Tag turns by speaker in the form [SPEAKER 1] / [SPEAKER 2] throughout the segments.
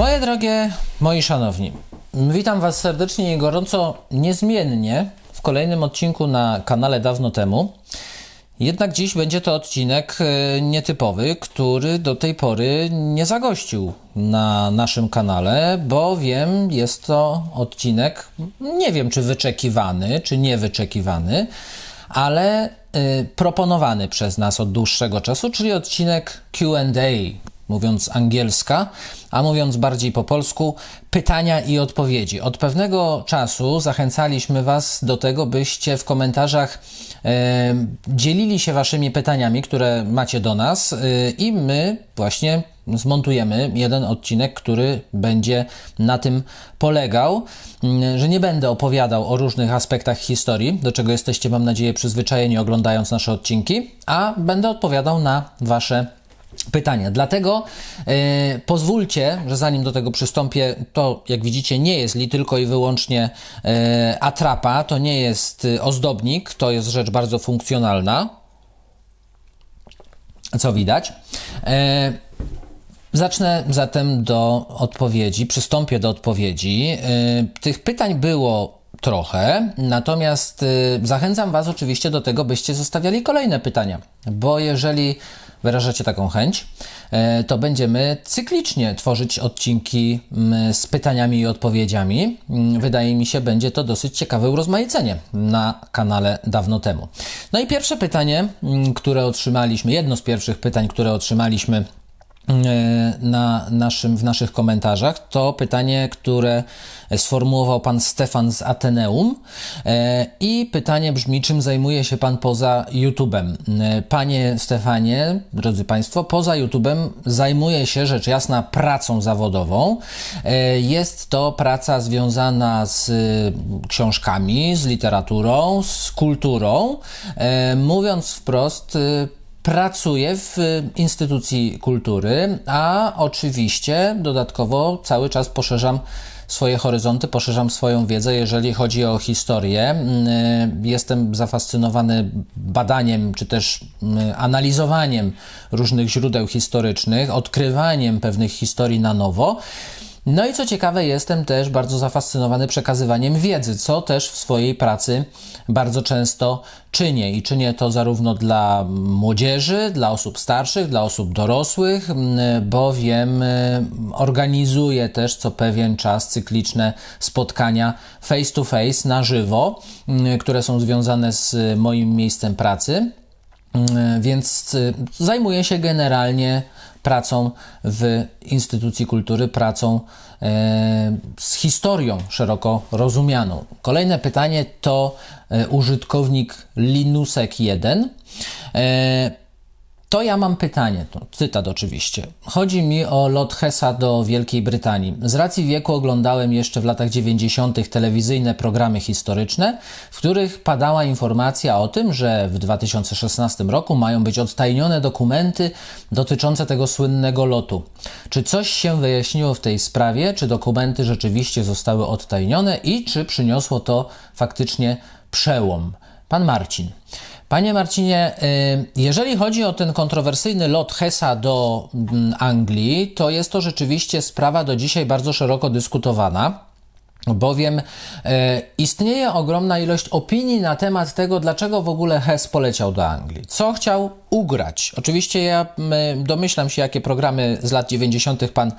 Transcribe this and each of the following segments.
[SPEAKER 1] Moje drogie, moi szanowni, witam Was serdecznie i gorąco, niezmiennie w kolejnym odcinku na kanale dawno temu. Jednak dziś będzie to odcinek e, nietypowy, który do tej pory nie zagościł na naszym kanale, bowiem jest to odcinek, nie wiem czy wyczekiwany, czy niewyczekiwany, ale y, proponowany przez nas od dłuższego czasu, czyli odcinek QA, mówiąc angielska, a mówiąc bardziej po polsku, pytania i odpowiedzi. Od pewnego czasu zachęcaliśmy Was do tego, byście w komentarzach e, dzielili się Waszymi pytaniami, które macie do nas, e, i my właśnie zmontujemy jeden odcinek, który będzie na tym polegał, mm, że nie będę opowiadał o różnych aspektach historii, do czego jesteście, mam nadzieję, przyzwyczajeni oglądając nasze odcinki, a będę odpowiadał na Wasze pytania. Dlatego e, pozwólcie, że zanim do tego przystąpię, to jak widzicie nie jest li tylko i wyłącznie e, atrapa, to nie jest e, ozdobnik, to jest rzecz bardzo funkcjonalna, co widać. E, Zacznę zatem do odpowiedzi, przystąpię do odpowiedzi. Tych pytań było trochę, natomiast zachęcam Was oczywiście do tego, byście zostawiali kolejne pytania, bo jeżeli wyrażacie taką chęć, y, to będziemy cyklicznie tworzyć odcinki mm, z pytaniami i odpowiedziami. Mm, Wydaje mi się, będzie to dosyć ciekawe urozmaicenie na kanale dawno temu. No i pierwsze pytanie, mm, które otrzymaliśmy, jedno z pierwszych pytań, które otrzymaliśmy e, na naszym, w naszych komentarzach, to pytanie, które sformułował pan Stefan z Ateneum. E, I pytanie brzmi, czym zajmuje się pan poza YouTube'em? E, Panie Stefanie, drodzy państwo, poza YouTube'em zajmuje się rzecz jasna pracą zawodową. E, Jest to praca związana z książkami, z literaturą, z kulturą. E, Mówiąc wprost, Pracuję w y, instytucji kultury, a oczywiście dodatkowo cały czas poszerzam swoje horyzonty, poszerzam swoją wiedzę, jeżeli chodzi o historię. Y, Jestem zafascynowany badaniem czy też y, analizowaniem różnych źródeł historycznych, odkrywaniem pewnych historii na nowo. No i co ciekawe, jestem też bardzo zafascynowany przekazywaniem wiedzy, co też w swojej pracy bardzo często czynię. I czynię to zarówno dla młodzieży, dla osób starszych, dla osób dorosłych, bowiem y, organizuję też co pewien czas cykliczne spotkania face to face na żywo, które są związane z moim miejscem pracy. Więc y, zajmuję się generalnie pracą w instytucji kultury, pracą e, z historią szeroko rozumianą. Kolejne pytanie to e, użytkownik Linusek1. To ja mam pytanie, to cytat oczywiście. Chodzi mi o lot Hessa do Wielkiej Brytanii. Z racji wieku oglądałem jeszcze w latach 90. telewizyjne programy historyczne, w których padała informacja o tym, że w 2016 roku mają być odtajnione dokumenty dotyczące tego słynnego lotu. Czy coś się wyjaśniło w tej sprawie? Czy dokumenty rzeczywiście zostały odtajnione i czy przyniosło to faktycznie przełom? Pan Marcin. Panie Marcinie, y, jeżeli chodzi o ten kontrowersyjny lot Hessa do mm, Anglii, to jest to rzeczywiście sprawa do dzisiaj bardzo szeroko dyskutowana. Bowiem e, istnieje ogromna ilość opinii na temat tego, dlaczego w ogóle Hess poleciał do Anglii. Co chciał ugrać? Oczywiście ja domyślam się, jakie programy z lat 90. pan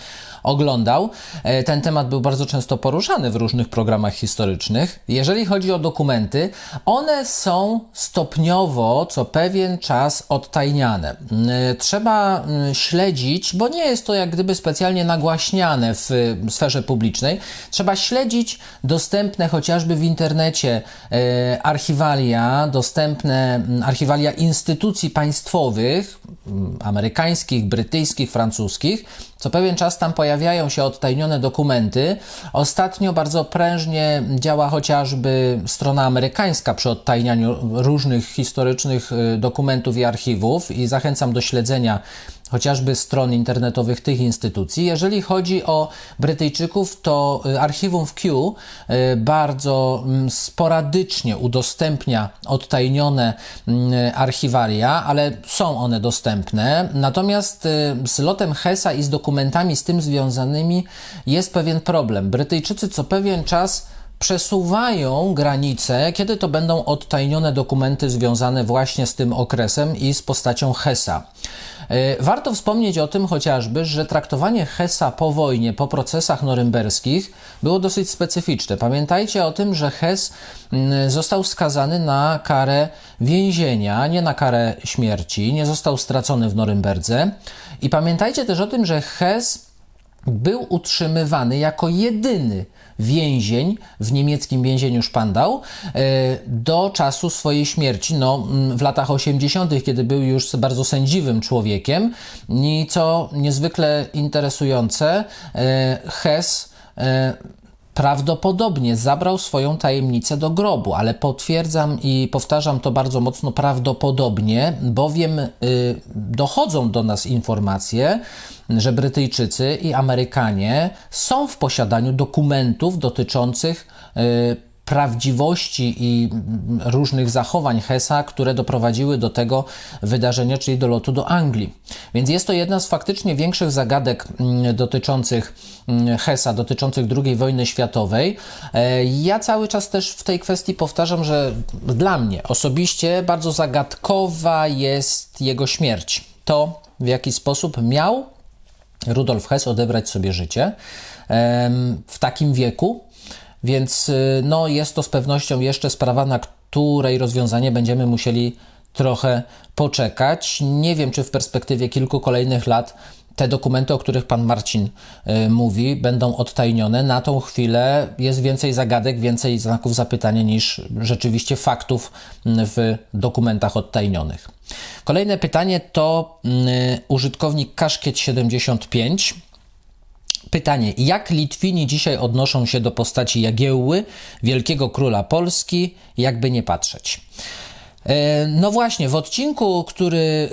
[SPEAKER 1] oglądał. E, ten temat był bardzo często poruszany w różnych programach historycznych. Jeżeli chodzi o dokumenty, one są stopniowo co pewien czas odtajniane. Trzeba śledzić, bo nie jest to jak gdyby specjalnie nagłaśniane w sferze publicznej. Trzeba śledzić dostępne chociażby w internecie e, archiwalia, dostępne archiwalia instytucji państwowych, m, amerykańskich, brytyjskich, francuskich. Co pewien czas tam pojawiają się odtajnione dokumenty. Ostatnio bardzo prężnie działa chociażby strona amerykańska przy odtajnianiu różnych historycznych y, dokumentów i archiwów i zachęcam do śledzenia chociażby stron internetowych tych instytucji. Jeżeli chodzi o Brytyjczyków, to y, archiwum w Q y, bardzo mm, sporadycznie udostępnia odtajnione mm, archiwalia, ale są one dostępne. Natomiast y, z lotem Hesa i z dokumentami z tym związanymi jest pewien problem. Brytyjczycy co pewien czas przesuwają granice, kiedy to będą odtajnione dokumenty związane właśnie z tym okresem i z postacią Hesa. E, Warto wspomnieć o tym chociażby, że traktowanie Hesa po wojnie, po procesach norymberskich było dosyć specyficzne. Pamiętajcie o tym, że Hes mm, został skazany na karę więzienia, nie na karę śmierci, nie został stracony w Norymberdze. I pamiętajcie też o tym, że Hes był utrzymywany jako jedyny więzień w niemieckim więzieniu Szpandał e, do czasu swojej śmierci, no, mm, w latach 80., kiedy był już bardzo sędziwym człowiekiem. I co niezwykle interesujące, e, Hess e, prawdopodobnie zabrał swoją tajemnicę do grobu, ale potwierdzam i powtarzam to bardzo mocno prawdopodobnie, bowiem y, dochodzą do nas informacje, że Brytyjczycy i Amerykanie są w posiadaniu dokumentów dotyczących y, prawdziwości i różnych zachowań Hesa, które doprowadziły do tego wydarzenia, czyli do lotu do Anglii. Więc jest to jedna z faktycznie większych zagadek mm, dotyczących mm, Hesa, dotyczących II wojny światowej. E, Ja cały czas też w tej kwestii powtarzam, że dla mnie osobiście bardzo zagadkowa jest jego śmierć. To, w jaki sposób miał Rudolf Hess odebrać sobie życie w takim wieku, więc y, no, jest to z pewnością jeszcze sprawa, na której rozwiązanie będziemy musieli trochę poczekać. Nie wiem, czy w perspektywie kilku kolejnych lat te dokumenty, o których pan Marcin y, mówi, będą odtajnione. Na tą chwilę jest więcej zagadek, więcej znaków zapytania niż rzeczywiście faktów mm, w dokumentach odtajnionych. Kolejne pytanie to y, użytkownik Kaszkiet75. Pytanie, jak Litwini dzisiaj odnoszą się do postaci Jagiełły, wielkiego króla Polski, jakby nie patrzeć? E, No właśnie, w odcinku, który y,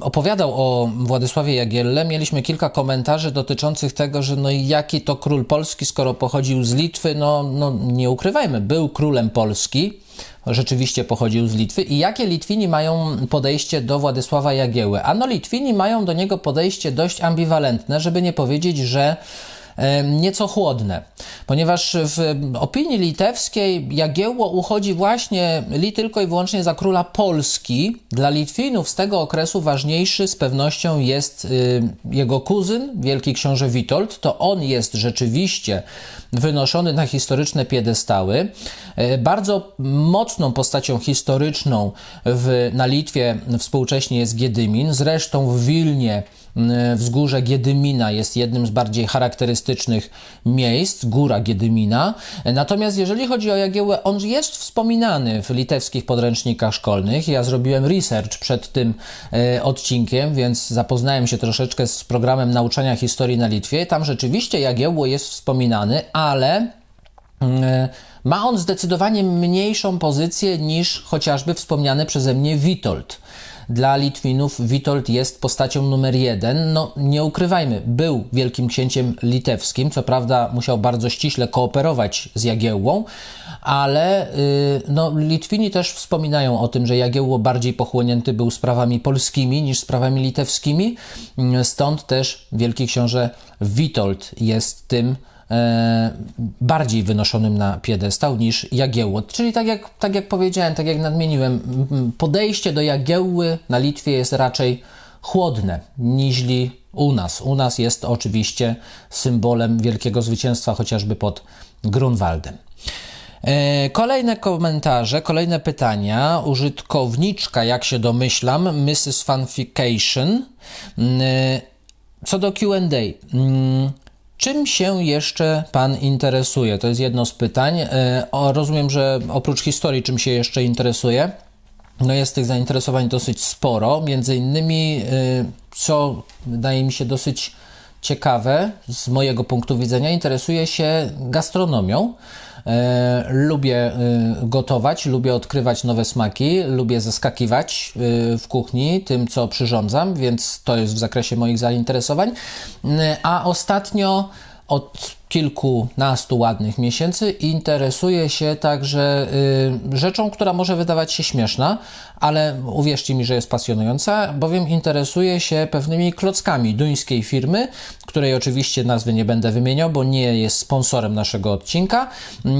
[SPEAKER 1] opowiadał o Władysławie Jagielle, mieliśmy kilka komentarzy dotyczących tego, że no jaki to król Polski, skoro pochodził z Litwy, no, no nie ukrywajmy, był królem Polski, rzeczywiście pochodził z Litwy i jakie Litwini mają podejście do Władysława Jagieły? Ano Litwini mają do niego podejście dość ambiwalentne, żeby nie powiedzieć, że nieco chłodne, ponieważ w opinii litewskiej Jagiełło uchodzi właśnie li tylko i wyłącznie za króla Polski. Dla Litwinów z tego okresu ważniejszy z pewnością jest y, jego kuzyn, wielki książę Witold. To on jest rzeczywiście wynoszony na historyczne piedestały. E, Bardzo mocną postacią historyczną w, na Litwie współcześnie jest Giedymin. Zresztą w Wilnie wzgórze Giedymina jest jednym z bardziej charakterystycznych miejsc, góra Giedymina. E, Natomiast jeżeli chodzi o Jagiełłę, on jest wspominany w litewskich podręcznikach szkolnych. Ja zrobiłem research przed tym e, odcinkiem, więc zapoznałem się troszeczkę z programem nauczania historii na Litwie. Tam rzeczywiście Jagiełło jest wspominany, ale mm, ma on zdecydowanie mniejszą pozycję niż chociażby wspomniany przeze mnie Witold. Dla Litwinów Witold jest postacią numer jeden. No, nie ukrywajmy, był wielkim księciem litewskim, co prawda musiał bardzo ściśle kooperować z Jagiełłą, ale y, no, Litwini też wspominają o tym, że Jagiełło bardziej pochłonięty był sprawami polskimi niż sprawami litewskimi, stąd też wielki książę Witold jest tym, bardziej wynoszonym na piedestał niż Jagiełło. Czyli tak jak, tak jak powiedziałem, tak jak nadmieniłem, podejście do Jagiełły na Litwie jest raczej chłodne niźli u nas. U nas jest oczywiście symbolem wielkiego zwycięstwa chociażby pod Grunwaldem. E, Kolejne komentarze, kolejne pytania. Użytkowniczka, jak się domyślam, Mrs. Fanfication. Mm, e, Co do QA. Czym się jeszcze Pan interesuje? To jest jedno z pytań. E, o, Rozumiem, że oprócz historii, czym się jeszcze interesuje? No jest tych zainteresowań dosyć sporo. Między innymi, y, co wydaje mi się dosyć ciekawe z mojego punktu widzenia, interesuje się gastronomią. E, lubię e, gotować, lubię odkrywać nowe smaki, lubię zaskakiwać e, w kuchni tym, co przyrządzam, więc to jest w zakresie moich zainteresowań. A ostatnio od kilkunastu ładnych miesięcy interesuję się także y, rzeczą, która może wydawać się śmieszna, ale uwierzcie mi, że jest pasjonująca, bowiem interesuję się pewnymi klockami duńskiej firmy, której oczywiście nazwy nie będę wymieniał, bo nie jest sponsorem naszego odcinka. Y,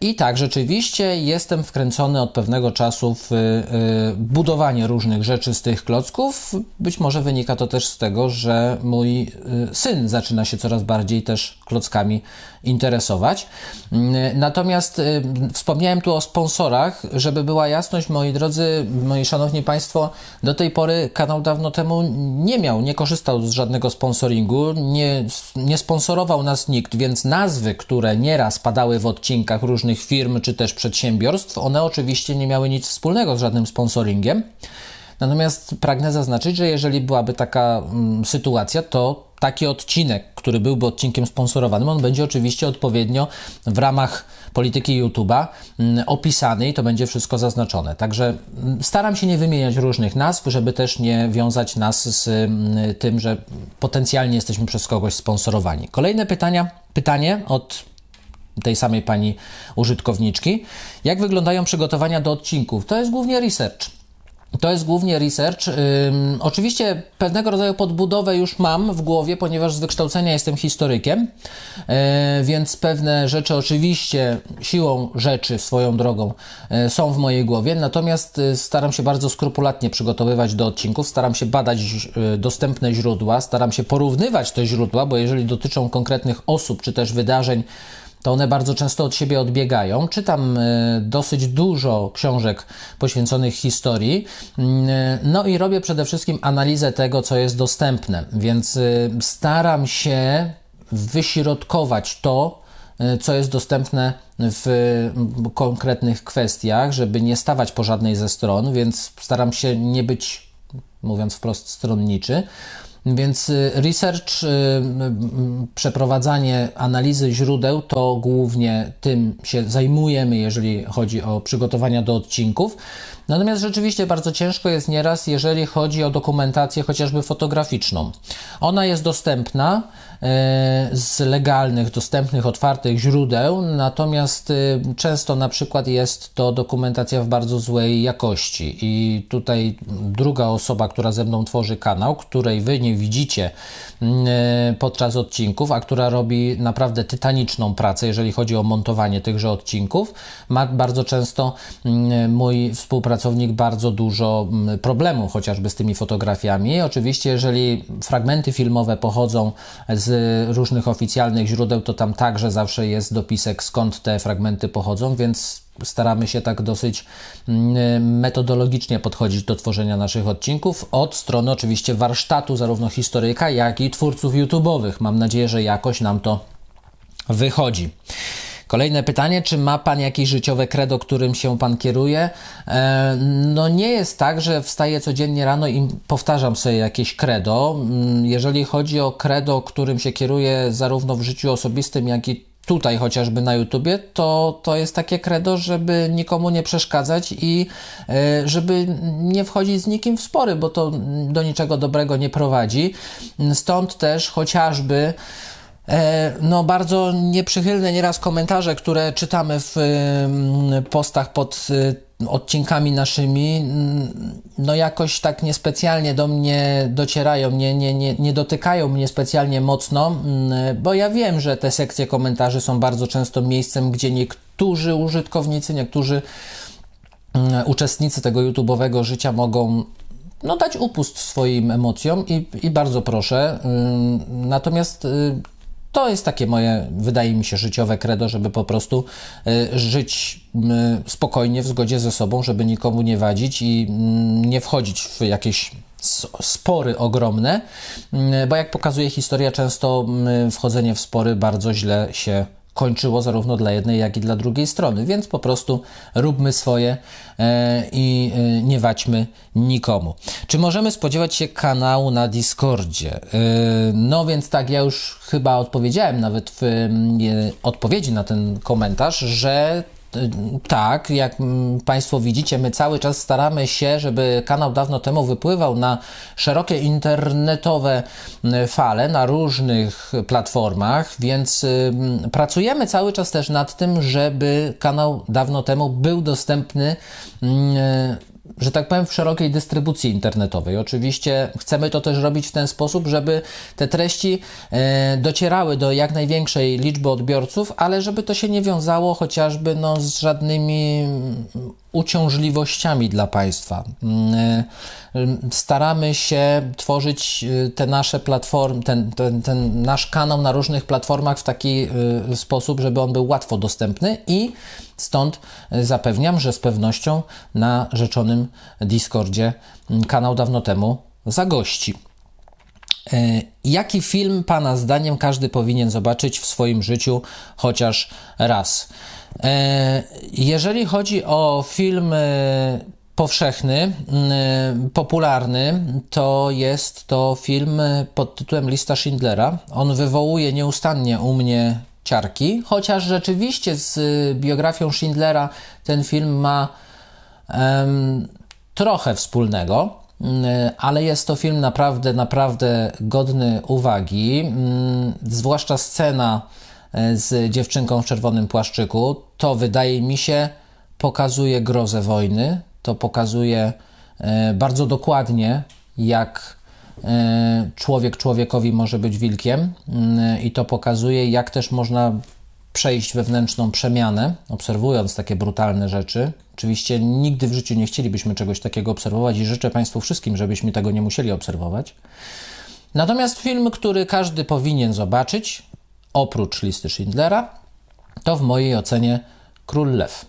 [SPEAKER 1] I tak, rzeczywiście jestem wkręcony od pewnego czasu w y, budowanie różnych rzeczy z tych klocków. Być może wynika to też z tego, że mój syn zaczyna się coraz bardziej też klockami interesować. Mm, Natomiast y, wspomniałem tu o sponsorach, żeby była jasność, moi drodzy, moi szanowni Państwo, do tej pory kanał dawno temu nie miał, nie korzystał z żadnego sponsoringu, nie, nie sponsorował nas nikt, więc nazwy, które nieraz padały w odcinkach różnych firm czy też przedsiębiorstw, one oczywiście nie miały nic wspólnego z żadnym sponsoringiem. Natomiast pragnę zaznaczyć, że jeżeli byłaby taka mm, sytuacja, to taki odcinek, który byłby odcinkiem sponsorowanym, on będzie oczywiście odpowiednio w ramach polityki YouTube'a mm, opisany i to będzie wszystko zaznaczone. Także mm, staram się nie wymieniać różnych nazw, żeby też nie wiązać nas z mm, tym, że potencjalnie jesteśmy przez kogoś sponsorowani. Kolejne pytania, pytanie od tej samej pani użytkowniczki. Jak wyglądają przygotowania do odcinków? To jest głównie research. To jest głównie research. Oczywiście pewnego rodzaju podbudowę już mam w głowie, ponieważ z wykształcenia jestem historykiem, yy, więc pewne rzeczy oczywiście siłą rzeczy swoją drogą yy, są w mojej głowie, natomiast yy, staram się bardzo skrupulatnie przygotowywać do odcinków, staram się badać dostępne źródła, staram się porównywać te źródła, bo jeżeli dotyczą konkretnych osób czy też wydarzeń, to one bardzo często od siebie odbiegają. Czytam y, dosyć dużo książek poświęconych historii, y, no i robię przede wszystkim analizę tego, co jest dostępne, więc y, staram się wyśrodkować to, co jest dostępne w konkretnych kwestiach, żeby nie stawać po żadnej ze stron, więc staram się nie być, mówiąc wprost, stronniczy. Więc y, research, y, y, przeprowadzanie analizy źródeł to głównie tym się zajmujemy, jeżeli chodzi o przygotowania do odcinków. Natomiast rzeczywiście bardzo ciężko jest nieraz, jeżeli chodzi o dokumentację chociażby fotograficzną. Ona jest dostępna e, z legalnych, dostępnych, otwartych źródeł, natomiast y, często na przykład jest to dokumentacja w bardzo złej jakości. I tutaj druga osoba, która ze mną tworzy kanał, której wy nie widzicie mm, e, podczas odcinków, a która robi naprawdę tytaniczną pracę, jeżeli chodzi o montowanie tychże odcinków, ma bardzo często mm, mój współpracownik bardzo dużo mm, problemów chociażby z tymi fotografiami. Oczywiście, jeżeli fragmenty filmowe pochodzą z różnych oficjalnych źródeł, to tam także zawsze jest dopisek, skąd te fragmenty pochodzą, więc staramy się tak dosyć mm, metodologicznie podchodzić do tworzenia naszych odcinków od strony oczywiście warsztatu zarówno historyka, jak i twórców YouTube'owych. Mam nadzieję, że jakoś nam to wychodzi. Kolejne pytanie, czy ma Pan jakieś życiowe credo, którym się Pan kieruje? E, no nie jest tak, że wstaję codziennie rano i powtarzam sobie jakieś credo. Mm, Jeżeli chodzi o credo, którym się kieruję zarówno w życiu osobistym, jak i tutaj chociażby na YouTubie, to, to jest takie credo, żeby nikomu nie przeszkadzać i e, żeby nie wchodzić z nikim w spory, bo to do niczego dobrego nie prowadzi. Stąd też chociażby No, bardzo nieprzychylne nieraz komentarze, które czytamy w ym, postach pod y, odcinkami naszymi, mm, no jakoś tak niespecjalnie do mnie docierają, nie, nie, nie, nie dotykają mnie specjalnie mocno, mm, bo ja wiem, że te sekcje komentarzy są bardzo często miejscem, gdzie niektórzy użytkownicy, niektórzy mm, uczestnicy tego YouTube'owego życia mogą no, dać upust swoim emocjom i, i bardzo proszę. Natomiast y, to jest takie moje, wydaje mi się, życiowe credo, żeby po prostu y, żyć y, spokojnie, w zgodzie ze sobą, żeby nikomu nie wadzić i mm, nie wchodzić w jakieś spory ogromne, y, bo jak pokazuje historia, często y, wchodzenie w spory bardzo źle się kończyło zarówno dla jednej, jak i dla drugiej strony, więc po prostu róbmy swoje e, i e, nie wywaćmy nikomu. Czy możemy spodziewać się kanału na Discordzie? Yy, No więc tak, ja już chyba odpowiedziałem nawet w odpowiedzi na ten komentarz, że tak, jak Państwo widzicie, my cały czas staramy się, żeby kanał dawno temu wypływał na szerokie internetowe y, fale na różnych platformach, więc mm, pracujemy cały czas też nad tym, żeby kanał dawno temu był dostępny. Że tak powiem, w szerokiej dystrybucji internetowej. Oczywiście chcemy to też robić w ten sposób, żeby te treści e, docierały do jak największej liczby odbiorców, ale żeby to się nie wiązało chociażby no, z żadnymi uciążliwościami dla Państwa. Mm, e, Staramy się tworzyć e, te nasze platformy, ten, ten, ten nasz kanał na różnych platformach w taki sposób, żeby on był łatwo dostępny i stąd zapewniam, że z pewnością na rzeczonym Discordzie mm, kanał dawno temu zagości. Jaki film Pana zdaniem każdy powinien zobaczyć w swoim życiu chociaż raz? E, Jeżeli chodzi o film e, powszechny, mm, popularny, to jest to film pod tytułem Lista Schindlera. On wywołuje nieustannie u mnie ciarki, chociaż rzeczywiście z biografią Schindlera ten film ma em, trochę wspólnego, mm, ale jest to film naprawdę, naprawdę godny uwagi. mm, Zwłaszcza scena e, z dziewczynką w czerwonym płaszczyku. To wydaje mi się pokazuje grozę wojny. To pokazuje e, bardzo dokładnie, jak e, człowiek człowiekowi może być wilkiem, mm, i to pokazuje, jak też można przejść wewnętrzną przemianę, obserwując takie brutalne rzeczy. Oczywiście nigdy w życiu nie chcielibyśmy czegoś takiego obserwować i życzę Państwu wszystkim, żebyśmy tego nie musieli obserwować. Natomiast film, który każdy powinien zobaczyć, oprócz listy Schindlera, to w mojej ocenie Król Lew.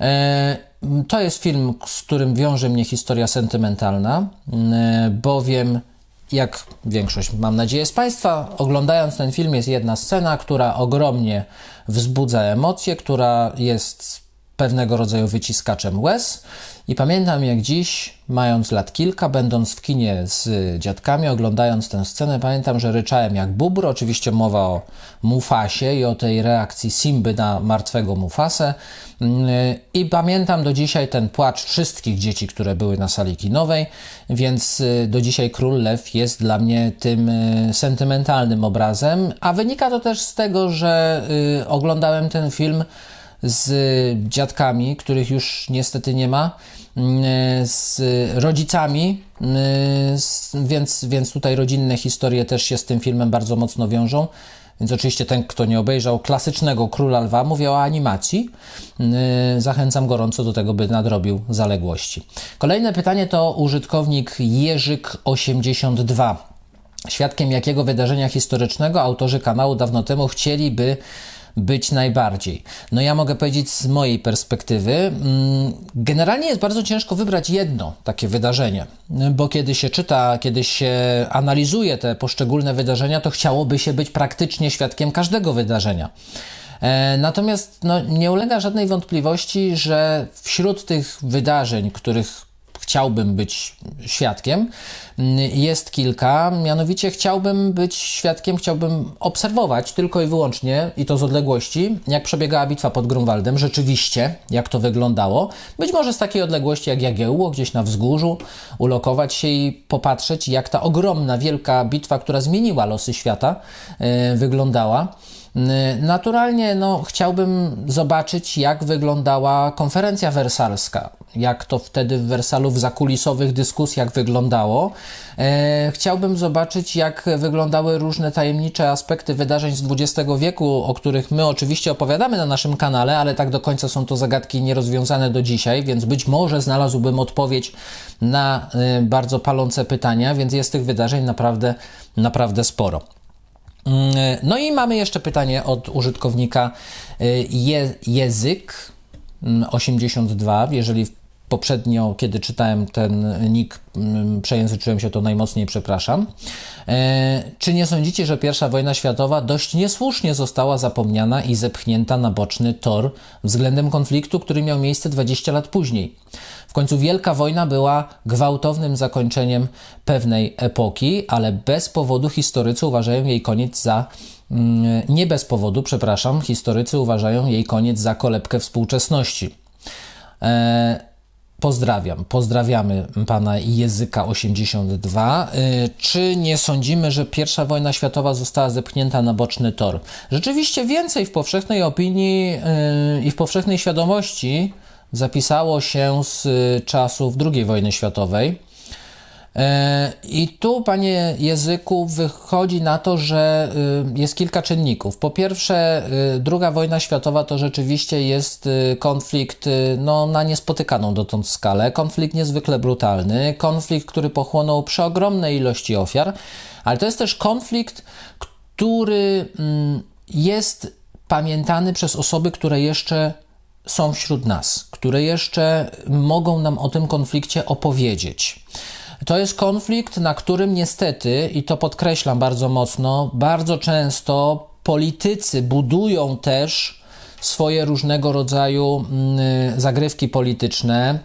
[SPEAKER 1] E, To jest film, z którym wiąże mnie historia sentymentalna, e, bowiem jak większość, mam nadzieję, z Państwa, oglądając ten film, jest jedna scena, która ogromnie wzbudza emocje, która jest pewnego rodzaju wyciskaczem łez. I pamiętam jak dziś, mając lat kilka, będąc w kinie z dziadkami, oglądając tę scenę, pamiętam, że ryczałem jak bubr. Oczywiście mowa o Mufasie i o tej reakcji Simby na martwego Mufasę. I pamiętam do dzisiaj ten płacz wszystkich dzieci, które były na sali kinowej, więc y, do dzisiaj Król Lew jest dla mnie tym y, sentymentalnym obrazem, a wynika to też z tego, że y, oglądałem ten film z dziadkami, których już niestety nie ma, mm, z rodzicami, mm, więc, więc tutaj rodzinne historie też się z tym filmem bardzo mocno wiążą. Więc oczywiście ten, kto nie obejrzał klasycznego Króla Lwa, mówię o animacji. Yy, Zachęcam gorąco do tego, by nadrobił zaległości. Kolejne pytanie to użytkownik Jerzyk82. Świadkiem jakiego wydarzenia historycznego autorzy kanału dawno temu chcieliby być najbardziej? No ja mogę powiedzieć z mojej perspektywy, mm, generalnie jest bardzo ciężko wybrać jedno takie wydarzenie, bo kiedy się czyta, kiedy się analizuje te poszczególne wydarzenia, to chciałoby się być praktycznie świadkiem każdego wydarzenia. E, Natomiast no, nie ulega żadnej wątpliwości, że wśród tych wydarzeń, których chciałbym być świadkiem, mm, jest kilka. Mianowicie chciałbym być świadkiem, chciałbym obserwować tylko i wyłącznie, i to z odległości, jak przebiegała bitwa pod Grunwaldem, rzeczywiście, jak to wyglądało. Być może z takiej odległości jak Jagiełło, gdzieś na wzgórzu, ulokować się i popatrzeć, jak ta ogromna, wielka bitwa, która zmieniła losy świata, e, wyglądała. N- Naturalnie no, chciałbym zobaczyć, jak wyglądała konferencja wersalska, jak to wtedy w Wersalu w zakulisowych dyskusjach wyglądało. E, chciałbym zobaczyć, jak wyglądały różne tajemnicze aspekty wydarzeń z XX wieku, o których my oczywiście opowiadamy na naszym kanale, ale tak do końca są to zagadki nierozwiązane do dzisiaj, więc być może znalazłbym odpowiedź na e, bardzo palące pytania, więc jest tych wydarzeń naprawdę, naprawdę sporo. Mm, No i mamy jeszcze pytanie od użytkownika y, je, język mm, 82. Jeżeli poprzednio, kiedy czytałem ten nick, mm, przejęzyczyłem się to najmocniej, przepraszam. E, czy nie sądzicie, że I wojna światowa dość niesłusznie została zapomniana i zepchnięta na boczny tor względem konfliktu, który miał miejsce 20 lat później? Końcu Wielka Wojna była gwałtownym zakończeniem pewnej epoki, ale bez powodu historycy uważają jej koniec za mm, nie bez powodu, przepraszam, historycy uważają jej koniec za kolebkę współczesności. E, Pozdrawiam, pozdrawiamy pana Języka 82. Y, Czy nie sądzimy, że pierwsza wojna światowa została zepchnięta na boczny tor? Rzeczywiście więcej w powszechnej opinii y, i w powszechnej świadomości zapisało się z czasów II wojny światowej. E, I tu, panie języku, wychodzi na to, że y, jest kilka czynników. Po pierwsze, y, II wojna światowa to rzeczywiście jest y, konflikt no, na niespotykaną dotąd skalę, konflikt niezwykle brutalny, konflikt, który pochłonął przeogromne ilości ofiar, ale to jest też konflikt, który mm, jest pamiętany przez osoby, które jeszcze są wśród nas, które jeszcze mogą nam o tym konflikcie opowiedzieć. To jest konflikt, na którym niestety, i to podkreślam bardzo mocno, bardzo często politycy budują też swoje różnego rodzaju mm, zagrywki polityczne,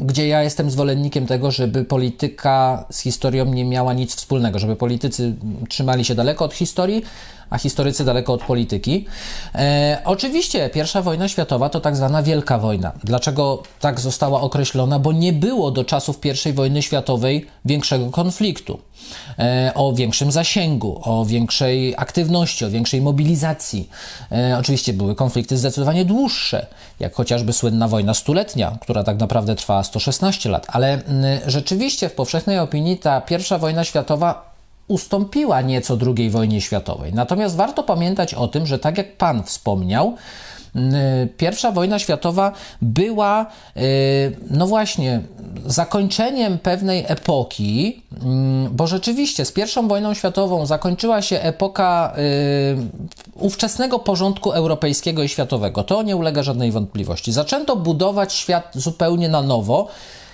[SPEAKER 1] gdzie ja jestem zwolennikiem tego, żeby polityka z historią nie miała nic wspólnego, żeby politycy trzymali się daleko od historii, a historycy daleko od polityki. E, oczywiście pierwsza wojna światowa to tak zwana Wielka Wojna. Dlaczego tak została określona? Bo nie było do czasów I wojny światowej większego konfliktu e, o większym zasięgu, o większej aktywności, o większej mobilizacji. E, oczywiście były konflikty zdecydowanie dłuższe, jak chociażby słynna wojna stuletnia, która tak naprawdę trwała 116 lat, ale m, rzeczywiście w powszechnej opinii ta pierwsza wojna światowa ustąpiła nieco II wojnie światowej. Natomiast warto pamiętać o tym, że tak jak Pan wspomniał, Pierwsza wojna światowa była, y, no właśnie, zakończeniem pewnej epoki, bo rzeczywiście z pierwszą wojną światową zakończyła się epoka y, ówczesnego porządku europejskiego i światowego. To nie ulega żadnej wątpliwości. Zaczęto budować świat zupełnie na nowo.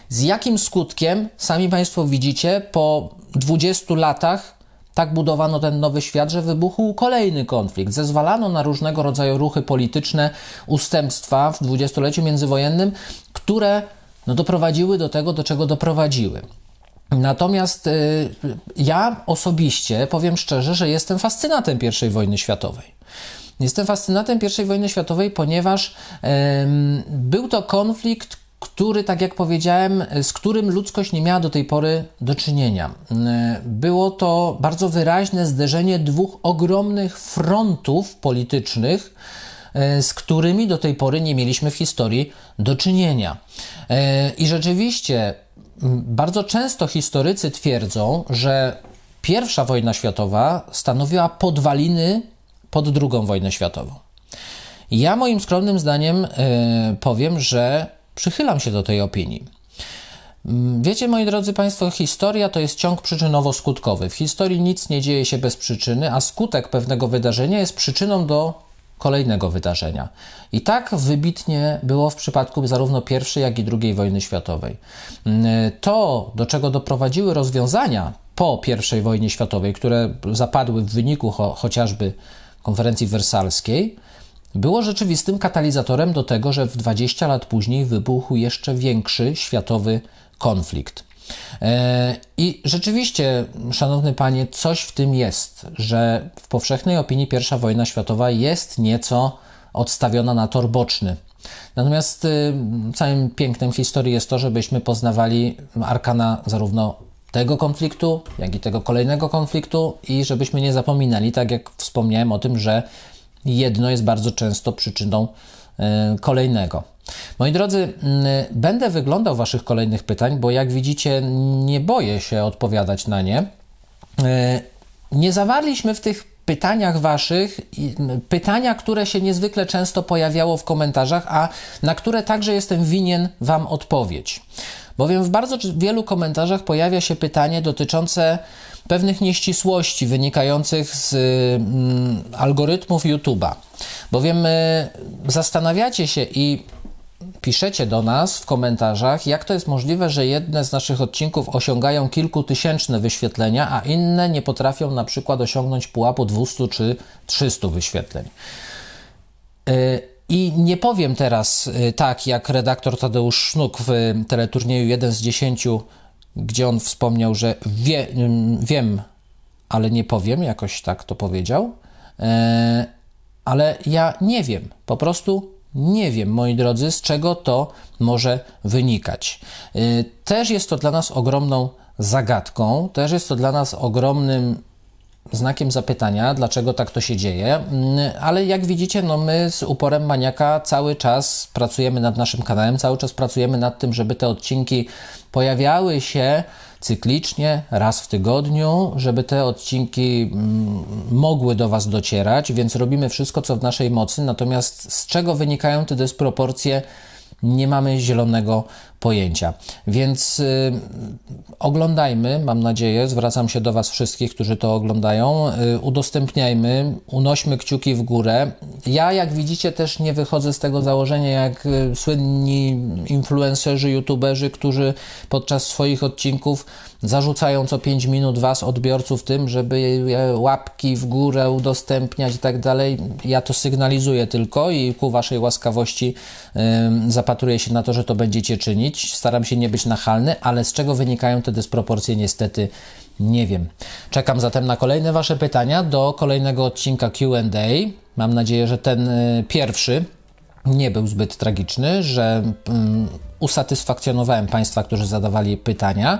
[SPEAKER 1] Z jakim skutkiem, sami Państwo widzicie, po 20 latach tak budowano ten nowy świat, że wybuchł kolejny konflikt. Zezwalano na różnego rodzaju ruchy polityczne, ustępstwa w dwudziestoleciu międzywojennym, które no, doprowadziły do tego, do czego doprowadziły. Natomiast y, ja osobiście powiem szczerze, że jestem fascynatem I wojny światowej. Jestem fascynatem I wojny światowej, ponieważ y, był to konflikt, który, tak jak powiedziałem, z którym ludzkość nie miała do tej pory do czynienia. Było to bardzo wyraźne zderzenie dwóch ogromnych frontów politycznych, z którymi do tej pory nie mieliśmy w historii do czynienia. I rzeczywiście bardzo często historycy twierdzą, że pierwsza wojna światowa stanowiła podwaliny pod drugą wojnę światową. Ja moim skromnym zdaniem powiem, że Przychylam się do tej opinii. Mm, Wiecie, moi drodzy Państwo, historia to jest ciąg przyczynowo-skutkowy. W historii nic nie dzieje się bez przyczyny, a skutek pewnego wydarzenia jest przyczyną do kolejnego wydarzenia. I tak wybitnie było w przypadku zarówno I, jak i II wojny światowej. Mm, To, do czego doprowadziły rozwiązania po I wojnie światowej, które zapadły w wyniku cho chociażby konferencji wersalskiej, było rzeczywistym katalizatorem do tego, że w 20 lat później wybuchł jeszcze większy światowy konflikt. E, I rzeczywiście, szanowny panie, coś w tym jest, że w powszechnej opinii I wojna światowa jest nieco odstawiona na tor boczny. Natomiast y, całym pięknem historii jest to, żebyśmy poznawali arkana zarówno tego konfliktu, jak i tego kolejnego konfliktu i żebyśmy nie zapominali, tak jak wspomniałem o tym, że jedno jest bardzo często przyczyną e, kolejnego. Moi drodzy, będę wyglądał Waszych kolejnych pytań, bo jak widzicie, nie boję się odpowiadać na nie. E, nie zawarliśmy w tych pytaniach Waszych pytania, które się niezwykle często pojawiało w komentarzach, a na które także jestem winien Wam odpowiedź. Bowiem w bardzo wielu komentarzach pojawia się pytanie dotyczące pewnych nieścisłości wynikających z mm, algorytmów YouTube'a. Bowiem y, zastanawiacie się i piszecie do nas w komentarzach, jak to jest możliwe, że jedne z naszych odcinków osiągają kilkutysięczne wyświetlenia, a inne nie potrafią na przykład osiągnąć pułapu 200 czy 300 wyświetleń. Y, I nie powiem teraz y, tak, jak redaktor Tadeusz Sznuk w y, teleturnieju 1 z 10, gdzie on wspomniał, że wie, ym, wiem, ale nie powiem, jakoś tak to powiedział. E, Ale ja nie wiem, po prostu nie wiem, moi drodzy, z czego to może wynikać. Y, Też jest to dla nas ogromną zagadką, też jest to dla nas ogromnym znakiem zapytania, dlaczego tak to się dzieje, Mm, ale jak widzicie, no my z uporem maniaka cały czas pracujemy nad naszym kanałem, cały czas pracujemy nad tym, żeby te odcinki pojawiały się cyklicznie, raz w tygodniu, żeby te odcinki mm, mogły do Was docierać, więc robimy wszystko, co w naszej mocy, natomiast z czego wynikają te dysproporcje, nie mamy zielonego pojęcia. Więc y, oglądajmy, mam nadzieję, zwracam się do Was wszystkich, którzy to oglądają, y, udostępniajmy, unośmy kciuki w górę. Ja, jak widzicie, też nie wychodzę z tego założenia, jak y, słynni influencerzy, youtuberzy, którzy podczas swoich odcinków zarzucają co 5 minut Was, odbiorców, tym, żeby łapki w górę udostępniać i tak dalej. Ja to sygnalizuję tylko i ku Waszej łaskawości zapatruję się na to, że to będziecie czynić. Staram się nie być nachalny, ale z czego wynikają te dysproporcje, niestety nie wiem. Czekam zatem na kolejne Wasze pytania do kolejnego odcinka QA. Mam nadzieję, że ten y, pierwszy nie był zbyt tragiczny, że usatysfakcjonowałem Państwa, którzy zadawali pytania.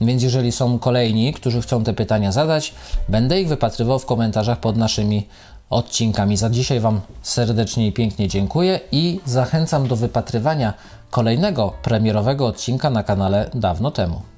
[SPEAKER 1] Więc jeżeli są kolejni, którzy chcą te pytania zadać, będę ich wypatrywał w komentarzach pod naszymi odcinkami. Za dzisiaj Wam serdecznie i pięknie dziękuję i zachęcam do wypatrywania kolejnego premierowego odcinka na kanale dawno temu.